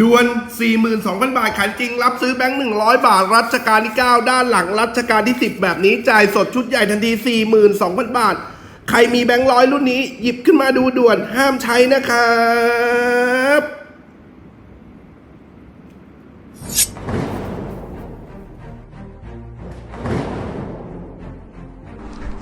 ด่วน 42,000 บาทขายจริง รับซื้อแบงค์ 100 บาท รัชกาลที่ 9 ด้านหลัง รัชกาลที่ 10 แบบนี้ จ่ายสดชุดใหญ่ทันที 42,000 บาท ใครมีแบงค์ร้อยรุ่นนี้ หยิบขึ้นมาดูด่วน ห้ามใช้นะครับ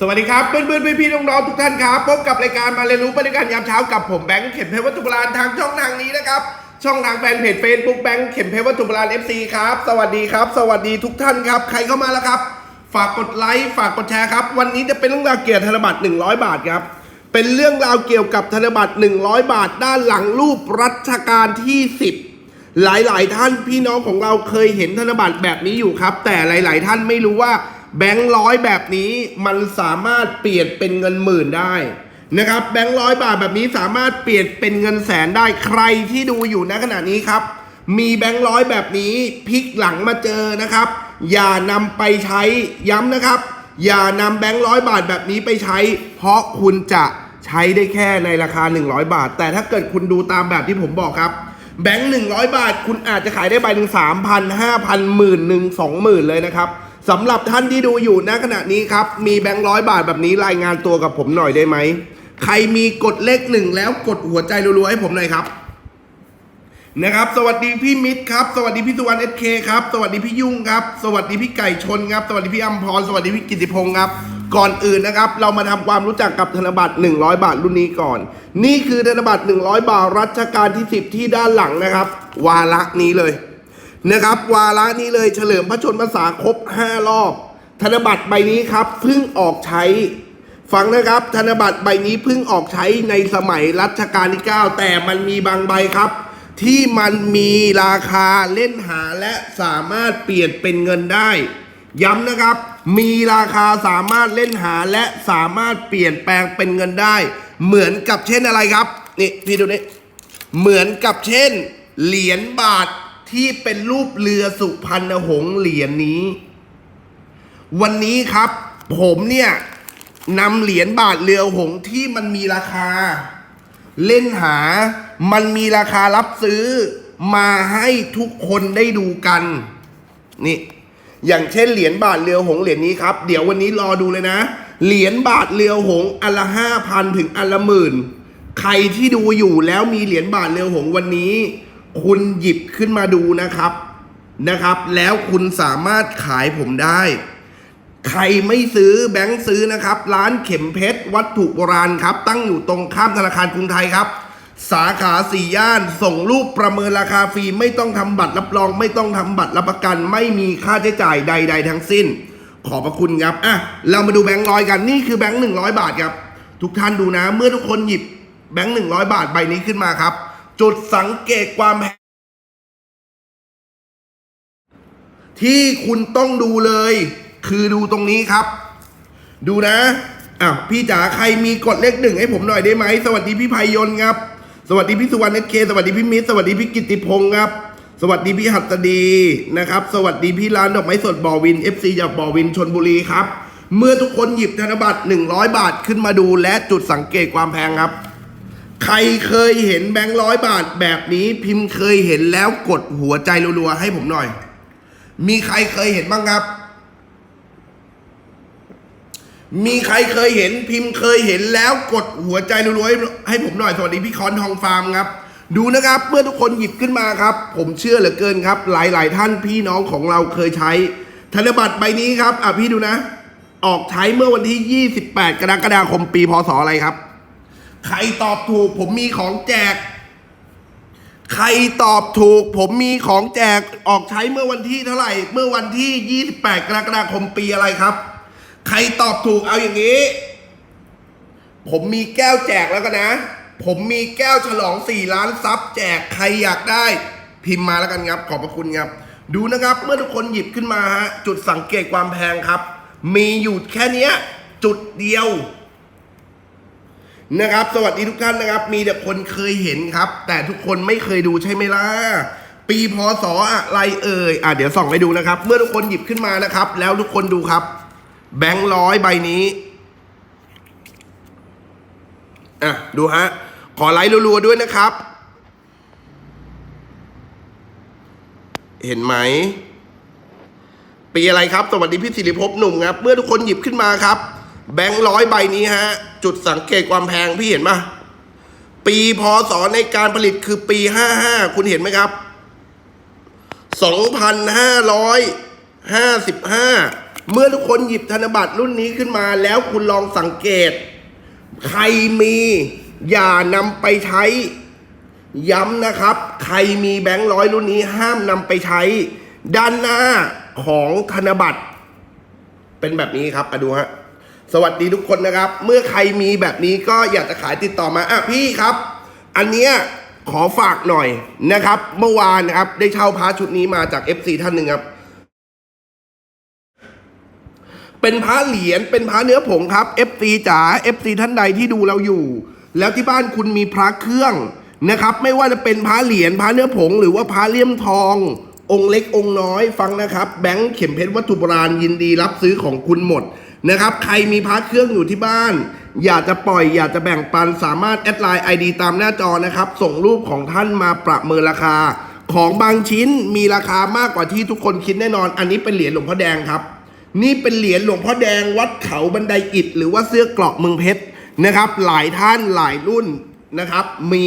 สวัสดีครับเพื่อนๆพี่ๆน้องๆทุกท่านครับพบกับรายการมาเรียนรู้บริการยามเช้ากับผมแบงค์เข็มเพชรวัตถุโบราณทางช่องทางนี้นะครับ ช่องทางแฟนเพจ Facebook แบงค์เข็มเพชรวัตถุโบราณ FC ครับ สวัสดีครับ สวัสดีทุกท่านครับ ใครเข้ามาแล้วครับ ฝากกดไลค์ฝากกดแชร์ครับ วันนี้จะเป็นเรื่องราวเกี่ยวกับธนบัตร100 บาทครับเป็นเรื่องราวเกี่ยวกับธนบัตร100 บาท ด้านหลังรูปรัชกาลที่ 10 หลายๆ ท่านพี่น้องของเราเคยเห็นธนบัตรแบบนี้อยู่ครับ แต่หลาย ๆ ท่านไม่รู้ว่า แบงค์ร้อยแบบนี้มันสามารถเปลี่ยนเป็นเงินหมื่นได้นะครับแบงค์ร้อยบาทแบบนี้สามารถเปลี่ยนเป็นเงินแสนได้ใครที่ดูอยู่ณขณะนี้ครับ มีแบงค์ร้อยแบบนี้พลิกหลังมาเจอนะครับ อย่านำไปใช้ย้ำนะครับ อย่านำแบงค์ร้อยบาทแบบนี้ไปใช้ เพราะคุณจะใช้ได้แค่ในราคา 100 บาท แต่ถ้าเกิดคุณดูตามแบบที่ผมบอกครับแบงค์หนึ่งร้อยบาท คุณอาจจะขายได้ใบหนึ่งสามพันห้าพันหมื่นหนึ่งสองหมื่นเลยนะครับ สำหรับท่านที่ดูอยู่ณขณะนี้ครับ มีแบงค์ร้อยบาทแบบนี้รายงานตัวกับผมหน่อยได้ไหม ใครมีกดเลขหนึ่งแล้วกดหัวใจรัวๆให้ผมหน่อยครับนะครับ สวัสดีพี่มิตรครับ สวัสดีพี่สุวรรณเอสเคครับ สวัสดีพี่ยุ่งครับ สวัสดีพี่ไก่ชนครับ สวัสดีพี่อัมพร สวัสดีพี่กิติพงศ์ครับ ก่อนอื่นนะครับ เรามาทำความรู้จักกับธนบัตร 100 บาทรุ่นนี้ก่อน นี่คือธนบัตร 100 บาทรัชกาลที่ 10 ที่ด้านหลังนะครับ วาระนี้เลย นะครับ วาระนี้เลยเฉลิมพระชนมพรรษาครบ 5 รอบ ธนบัตรใบนี้ครับเพิ่งออกใช้ฟังนะครับ ธนบัตรใบนี้เพิ่งออกใช้ในสมัยรัชกาลที่ 9 แต่มันมีบางใบครับ ที่มันมีราคาเล่นหาและสามารถเปลี่ยนเป็นเงินได้ ย้ำนะครับ มีราคาสามารถเล่นหาและสามารถเปลี่ยนแปลงเป็นเงินได้ เหมือนกับเช่นอะไรครับนี่พี่ดูนี่เหมือนกับเช่น เหรียญบาท ที่เป็นรูปเรือสุพรรณหงส์เหรียญนี้ วันนี้ครับ ผมเนี่ยนำเหรียญบาทเรือหงที่มันมีราคา เล่นหา มันมีราคารับซื้อ มาให้ทุกคนได้ดูกัน นี่ อย่างเช่นเหรียญบาทเรือหงเหรียญนี้ครับ เดี๋ยววันนี้รอดูเลยนะ เหรียญบาทเรือหงอันละห้าพันถึงอันละหมื่น ใครที่ดูอยู่แล้วมีเหรียญบาทเรือหงวันนี้ คุณหยิบขึ้นมาดูนะครับนะครับ แล้วคุณสามารถขายผมได้ ใครไม่ซื้อแบงค์ซื้อนะครับ ร้านเข็มเพชรวัตถุโบราณครับ ตั้งอยู่ตรงข้ามธนาคารกรุงไทยครับ สาขาสี่ย่าน ส่งรูปประเมินราคาฟรีไม่ต้องทำบัตรรับรอง ไม่ต้องทำบัตรรับประกัน ไม่มีค่าใช้จ่ายใด ๆ ทั้งสิ้น ขอบพระคุณครับอะเรามาดูแบงค์ร้อยกันนี่คือแบงค์หนึ่งร้อยบาทครับ ทุกท่านดูนะ เมื่อทุกคนหยิบแบงค์หนึ่งร้อยบาทใบนี้ขึ้นมาครับ จุดสังเกตความแพงที่คุณต้องดูเลย คือดูตรงนี้ครับ ดูนะอะพี่จ๋าใครมีกดเลขหนึ่งให้ผมหน่อยได้ไหมสวัสดีพี่ภัยนครับ สวัสดีพี่สุวรรณเอสเคสวัสดีพี่มิตรสวัสดีพี่กิติพงศ์ครับ สวัสดีพี่หัตดีนะครับ สวัสดีพี่ร้านดอกไม้สดบ่อวิน FC จากบ่อวินชนบุรีครับ เมื่อทุกคนหยิบธนบัตร100 บาทขึ้นมาดูและจุดสังเกตความแพงครับ ใครเคยเห็นแบงค์ร้อยบาทแบบนี้พิมพ์เคยเห็นแล้วกดหัวใจรัวๆให้ผมหน่อย มีใครเคยเห็นบ้างครับ มีใครเคยเห็นพิมพ์เคยเห็นแล้วกดหัวใจรัวๆให้ให้ผมหน่อยสวัสดีพี่คอนทองฟาร์มครับ ดูนะครับเมื่อทุกคนหยิบขึ้นมาครับ ผมเชื่อเหลือเกินครับ หลายๆ ท่านพี่น้องของเราเคยใช้ธนบัตรใบนี้ครับอะพี่ดูนะ ออกใช้เมื่อวันที่ 28 กรกฎาคมปีพศอะไรครับ ใครตอบถูกผมมีของแจก ใครตอบถูก ผมมีของแจกออกใช้เมื่อวันที่เท่าไหร่ เมื่อวันที่ 28 กรกฎาคมปีอะไรครับ ใครตอบถูกเอาอย่างนี้ ผมมีแก้วแจกแล้วกันนะ ผมมีแก้วฉลอง 4 ล้านซับแจกใครอยากได้พิมพ์มาแล้วกันครับ ขอบพระคุณครับ ดูนะครับเมื่อทุกคนหยิบขึ้นมาฮะจุดสังเกตความแพงครับ มีอยู่แค่เนี้ยจุดเดียว นะครับ สวัสดีทุกท่านนะครับ มีแต่คนเคยเห็นครับ แต่ทุกคนไม่เคยดูใช่ไหมล่ะปีพศอะไรเอ่ยอะเดี๋ยวส่องไปดูนะครับ เมื่อทุกคนหยิบขึ้นมานะครับ แล้วทุกคนดูครับ แบงค์ร้อยใบนี้อะดูฮะขอไลค์รัวๆด้วยนะครับ เห็นไหมปีอะไรครับ สวัสดีพี่สิริภพหนุ่มครับ เมื่อทุกคนหยิบขึ้นมาครับ แบงค์ร้อยใบนี้ฮะ จุดสังเกตความแพงพี่เห็นปะปีพศในการผลิตคือปีห้าห้าคุณเห็นไหมครับสองพันห้าร้อยห้าสิบห้าเมื่อทุกคนหยิบธนบัตรรุ่นนี้ขึ้นมาแล้วคุณลองสังเกต ใครมีอย่านำไปใช้ ย้ำนะครับ ใครมีแบงค์ร้อยรุ่นนี้ห้ามนำไปใช้ ด้านหน้าของธนบัตร เป็นแบบนี้ครับมาดูฮะ สวัสดีทุกคนนะครับ เมื่อใครมีแบบนี้ก็อยากจะขายติดต่อมาอะพี่ครับ อันเนี้ยขอฝากหน่อยนะครับ เมื่อวานนะครับ ได้เช่าพระชุดนี้มาจาก FC ท่านหนึ่งครับ เป็นพระเหรียญเป็นพระเนื้อผงครับ FC จ๋า FC ท่านใดที่ดูเราอยู่ แล้วที่บ้านคุณมีพระเครื่องนะครับ ไม่ว่าจะเป็นพระเหรียญพระเนื้อผง หรือว่าพระเลี่ยมทอง องค์เล็กองค์น้อยฟังนะครับ แบงค์เข็มเพชรวัตถุโบราณยินดีรับซื้อของคุณหมด นะครับ ใครมีพระเครื่องอยู่ที่บ้าน อยากจะปล่อย อยากจะแบ่งปันสามารถแอดไลน์ ID ตามหน้าจอนะครับ ส่งรูปของท่านมาประเมินราคา ของบางชิ้นมีราคามากกว่าที่ทุกคนคิดแน่นอน อันนี้เป็นเหรียญหลวงพ่อแดงครับ นี่เป็นเหรียญหลวงพ่อแดงวัดเขาบันไดอิฐหรือว่าเสื้อเกราะเมืองเพชรนะครับ หลายท่านหลายรุ่นนะครับ มี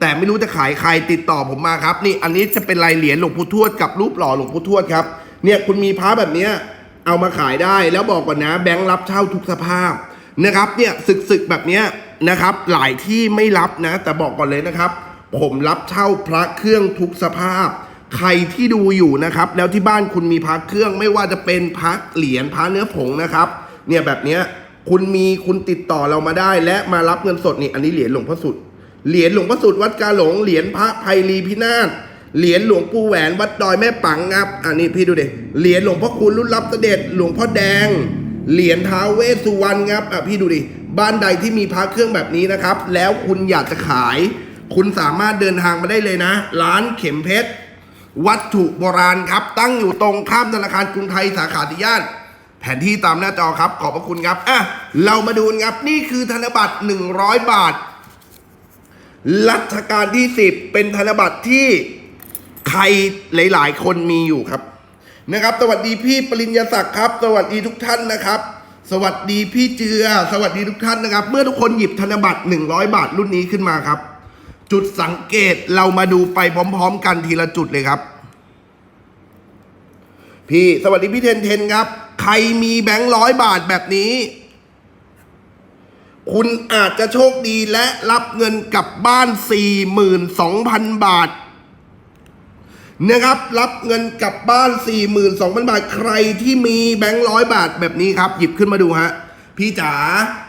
แต่ไม่รู้จะขายใครติดต่อผมมาครับ นี่อันนี้จะเป็นลายเหรียญหลวงปู่ทวดกับรูปหล่อหลวงปู่ทวดครับ เนี่ยคุณมีพระแบบเนี้ย เอามาขายได้แล้วบอกก่อนนะ แบงค์รับเช่าทุกสภาพนะครับเนี่ยศึกๆแบบเนี้ยนะครับ หลายที่ไม่รับนะ แต่บอกก่อนเลยนะครับ ผมรับเช่าพระเครื่องทุกสภาพ ใครที่ดูอยู่นะครับ แล้วที่บ้านคุณมีพระเครื่องไม่ว่าจะเป็นพระเหรียญพระเนื้อผงนะครับ เนี่ยแบบเนี้ยคุณมีคุณติดต่อเรามาได้ และมารับเงินสดนี่อันนี้เหรียญหลวงพ่อสุดเหรียญหลวงพ่อสุดวัดกาหลงเหรียญพระไพรีพินาศ เหรียญหลวงปู่แหวนวัดดอยแม่ปังครับอันนี้พี่ดูดิเหรียญหลวงพ่อคุณรุ่นรับเสด็จหลวงพ่อแดง เหรียญท้าวเวสสุวรรณครับอะพี่ดูดิบ้านใดที่มีพระเครื่องแบบนี้นะครับ แล้วคุณอยากจะขาย คุณสามารถเดินทางมาได้เลยนะ ร้านเข็มเพชรวัตถุโบราณครับ ตั้งอยู่ตรงข้ามธนาคารกรุงไทยสาขาที่ย่านแผนที่ตามหน้าจอครับ ขอบพระคุณครับอะเรามาดูครับนี่คือธนบัตร 100 บาท รัชกาลที่ 10 เป็นธนบัตรที่ ใครหลาย ๆ คนมีอยู่ครับนะครับ สวัสดีพี่ปริญญาศักดิ์ครับ สวัสดีทุกท่านนะครับ สวัสดีพี่เจือ สวัสดีทุกท่านนะครับ เมื่อทุกคนหยิบธนบัตร100 บาทรุ่นนี้ขึ้นมาครับ จุดสังเกตเรามาดูไปพร้อม ๆ กันทีละจุดเลยครับ พี่สวัสดีพี่เทนเทนครับ ใครมีแบงค์ร้อยบาทแบบนี้ คุณอาจจะโชคดีและรับเงินกลับบ้าน 42,000 บาท นะครับ รับเงินกลับบ้าน 42,000 บาท ใครที่มีแบงค์ร้อยบาทแบบนี้ครับ หยิบขึ้นมาดูฮะ พี่จ๋า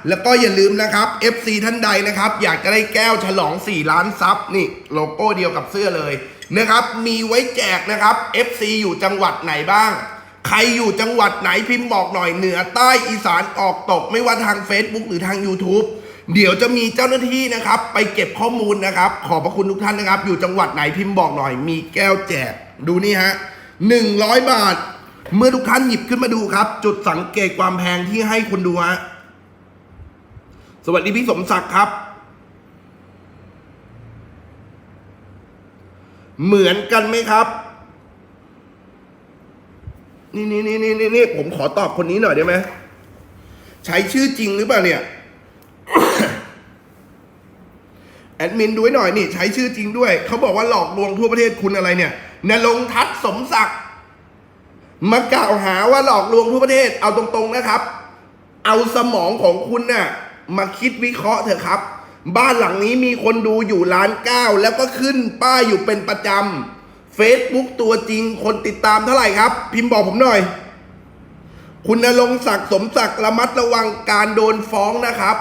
แล้วก็อย่าลืมนะครับ FC ท่านใดนะครับ อยากจะได้แก้วฉลอง 4 ล้านซับ นี่ โลโก้เดียวกับเสื้อเลยนะครับ มีไว้แจกนะครับ FC อยู่จังหวัดไหนบ้าง ใครอยู่จังหวัดไหนพิมพ์บอกหน่อย เหนือใต้อีสานออกตก ไม่ว่าทาง Facebook หรือทาง YouTube เดี๋ยวจะมีเจ้าหน้าที่นะครับ ไปเก็บข้อมูลนะครับ ขอบพระคุณทุกท่านนะครับ อยู่จังหวัดไหนพิมพ์บอกหน่อย มีแก้วแจกดูนี่ฮะหนึ่งร้อยบาท เมื่อทุกท่านหยิบขึ้นมาดูครับ จุดสังเกตความแพงที่ให้คุณดูฮะสวัสดีพี่สมศักดิ์ครับ เหมือนกันไหมครับนี่นี่นี่นี่นี่นี่ผมขอตอบคนนี้หน่อยได้ไหมใช้ชื่อจริงหรือเปล่าเนี่ย แอ ดมินดูให้หน่อยนี่ใช้ชื่อจริงด้วย เขาบอกว่าหลอกลวงทั่วประเทศคุณอะไรเนี่ยนรงทัศสมศักดิ์มากล่าวหาว่าหลอกลวงทั่วประเทศเอาตรงๆนะครับ เอาสมองของคุณน่ะมาคิดวิเคราะห์เถอะครับ บ้านหลังนี้มีคนดูอยู่ล้านเก้าแล้วก็ขึ้นป้ายอยู่เป็นประจำ Facebook ตัวจริงคนติดตามเท่าไหร่ครับ พิมพ์บอกผมหน่อย คุณนรงศักดิ์สมศักดิ์ระมัดระวังการโดนฟ้องนะครับ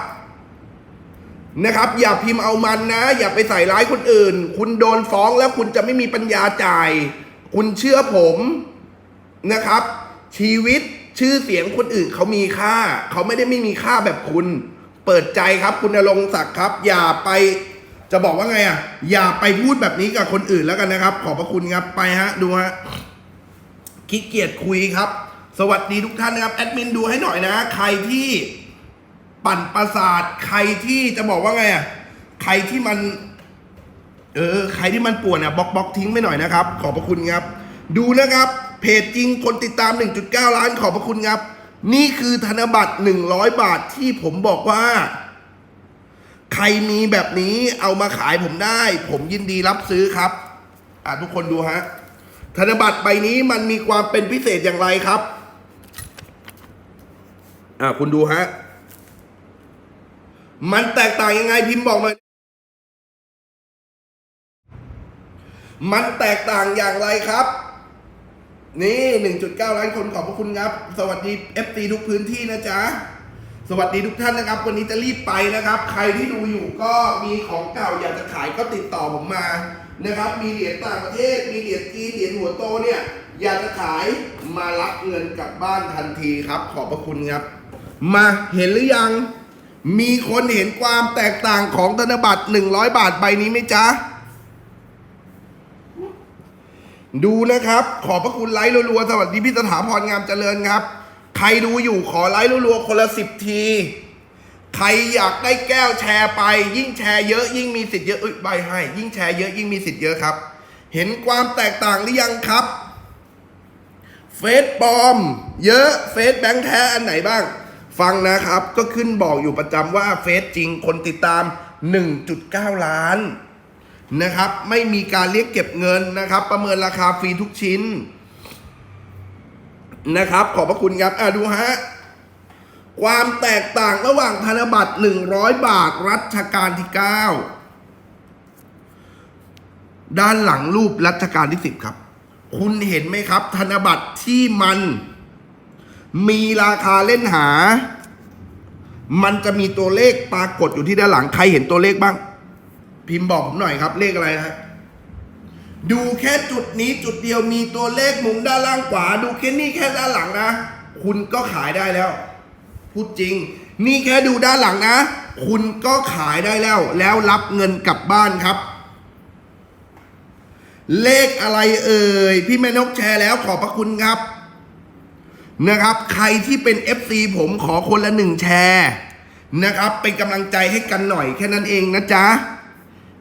นะครับ อย่าพิมพ์เอามันนะ อย่าไปใส่ร้ายคนอื่น คุณโดนฟ้องแล้วคุณจะไม่มีปัญญาจ่าย คุณเชื่อผมนะครับ ชีวิตชื่อเสียงคนอื่นเขามีค่า เขาไม่ได้ไม่มีค่าแบบคุณ เปิดใจครับ คุณนรงศักดิ์ครับ อย่าไป จะบอกว่าไงอะ อย่าไปพูดแบบนี้กับคนอื่นแล้วกันนะครับ ขอบพระคุณครับไปฮะ ดูฮะขี้เกียจคุยครับ สวัสดีทุกท่านนะครับแอดมินดูให้หน่อยนะ ใครที่ ปั่นประสาท ใครที่จะบอกว่าไงอะใครที่มัน เออ ใครที่มันป่วนอะบล็อกบล็อกทิ้งไปหน่อยนะครับ ขอบพระคุณครับ ดูนะครับ เพจจริงคนติดตาม 1.9 ล้านขอบพระคุณครับ นี่คือธนบัตร 100 บาทที่ผมบอกว่า ใครมีแบบนี้เอามาขายผมได้ ผมยินดีรับซื้อครับ อะทุกคนดูฮะธนบัตรใบนี้มันมีความเป็นพิเศษอย่างไรครับ อะคุณดูฮะ มันแตกต่างยังไงพิมพ์บอกหน่อย มันแตกต่างอย่างไรครับ นี่1.9ล้านคนขอบพระคุณครับ สวัสดี FT ทุกพื้นที่นะจ๊ะ สวัสดีทุกท่านนะครับ วันนี้จะรีบไปนะครับ ใครที่ดูอยู่ก็มีของเก่าอยากจะขายก็ติดต่อผมมานะครับ มีเหรียญต่างประเทศ มีเหรียญจีนเหรียญหัวโตเนี่ย อยากจะขายมารับเงินกลับบ้านทันทีครับ ขอบพระคุณครับ มาเห็นหรือยัง มีคนเห็นความแตกต่างของธนบัตร100บาทใบนี้ไหมจ๊ะ ดูนะครับ ขอบพระคุณไลค์รัวๆ สวัสดีพี่สถาพรงามเจริญครับ ใครดูอยู่ขอไลค์รัวๆ คนละสิบที ใครอยากได้แก้วแชร์ไป ยิ่งแชร์เยอะยิ่งมีสิทธิ์เยอะอ้ยใบให้ ยิ่งแชร์เยอะยิ่งมีสิทธิ์เยอะครับ เห็นความแตกต่างหรือยังครับ เฟซปลอม เยอะเฟซแบงค์แท้อันไหนบ้าง ฟังนะครับก็ขึ้นบอกอยู่ประจำว่าเฟซจริงคนติดตาม 1.9 ล้านนะครับ ไม่มีการเรียกเก็บเงินนะครับ ประเมินราคาฟรีทุกชิ้น นะครับ ขอบพระคุณครับอะดูฮะความแตกต่างระหว่างธนบัตร 100 บาทรัชกาลที่ 9 ด้านหลังรูปรัชกาลที่ 10 ครับ คุณเห็นไหมครับ ธนบัตรที่มัน มีราคาเล่นหา มันจะมีตัวเลขปรากฏอยู่ที่ด้านหลัง ใครเห็นตัวเลขบ้าง พิมพ์บอกผมหน่อยครับ เลขอะไรนะฮะดูแค่จุดนี้จุดเดียวมีตัวเลขมุมด้านล่างขวา ดูแค่นี้แค่ด้านหลังนะ คุณก็ขายได้แล้ว พูดจริง นี่แค่ดูด้านหลังนะ คุณก็ขายได้แล้ว แล้วรับเงินกลับบ้านครับ เลขอะไรเอ่ย พี่แม่นกแชร์แล้วขอบพระคุณครับ นะครับ ใครที่เป็น FC ผมขอคนละหนึ่งแชร์นะครับ เป็นกำลังใจให้กันหน่อยแค่นั้นเองนะจ๊ะ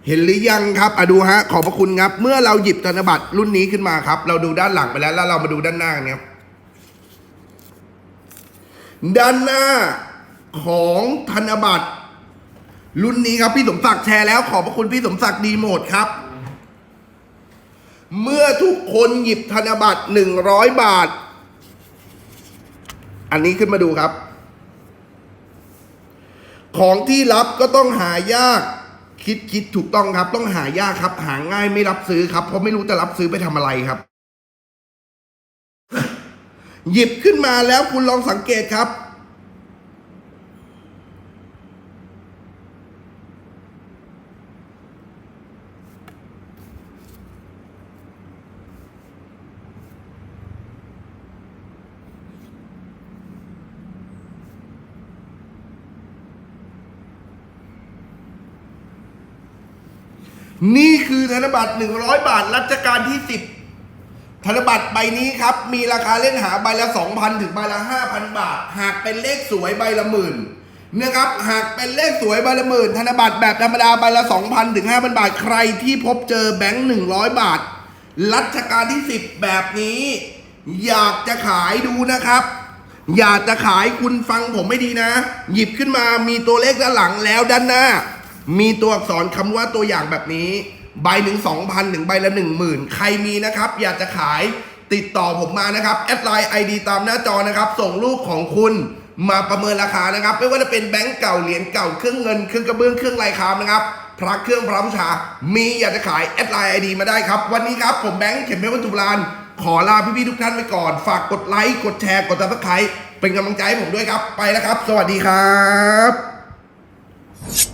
เห็นหรือยังครับอะดูฮะ ขอบพระคุณครับ เมื่อเราหยิบธนบัตรรุ่นนี้ขึ้นมาครับ เราดูด้านหลังไปแล้ว แล้วเรามาดูด้านหน้ากันครับ ด้านหน้าของธนบัตรรุ่นนี้ครับพี่สมศักดิ์แชร์แล้ว ขอบพระคุณพี่สมศักดิ์ดีโหมดครับ เมื่อทุกคนหยิบธนบัตรหนึ่งร้อยบาท อันนี้ขึ้นมาดูครับ ของที่รับก็ต้องหายาก คิดคิดถูกต้องครับ ต้องหายากครับ หาง่ายไม่รับซื้อครับ เพราะไม่รู้จะรับซื้อไปทำอะไรครับ หยิบขึ้นมาแล้วคุณลองสังเกตครับ นี่คือธนบัตร 100 บาทรัชกาลที่ 10 ธนบัตรใบนี้ครับ มีราคาเล่นหาใบละ 2,000 ถึงใบละ 5,000 บาท หากเป็นเลขสวยใบละหมื่นนะครับ หากเป็นเลขสวยใบละหมื่นธนบัตรแบบธรรมดาใบละ 2,000 ถึง 5,000 บาท ใครที่พบเจอแบงค์ 100 บาท รัชกาลที่ 10 แบบนี้ อยากจะขายดูนะครับ อยากจะขายคุณฟังผมไม่ดีนะ หยิบขึ้นมามีตัวเลขด้านหลังแล้วด้านหน้า มีตัวอักษรคำว่าตัวอย่างแบบนี้ ใบหนึ่งสองพันถึงใบละหนึ่งหมื่นใครมีนะครับ อยากจะขายติดต่อผมมานะครับ แอดไลน์ไอดีตามหน้าจอนะครับ ส่งรูปของคุณมาประเมินราคานะครับ ไม่ว่าจะเป็นแบงก์เก่าเหรียญเก่าเครื่องเงินเครื่องกระเบื้องเครื่องลายครามนะครับพระเครื่องพระบูชา มีอยากจะขายแอดไลน์ไอดีมาได้ครับ วันนี้ครับผมแบงค์เข็มเพชรวัตถุบราณขอลาพี่ๆทุกท่านไปก่อน ฝากกดไลค์กดแชร์กดติดตามเป็นกำลังใจให้ผมด้วยครับไปแล้วครับ สวัสดีครับ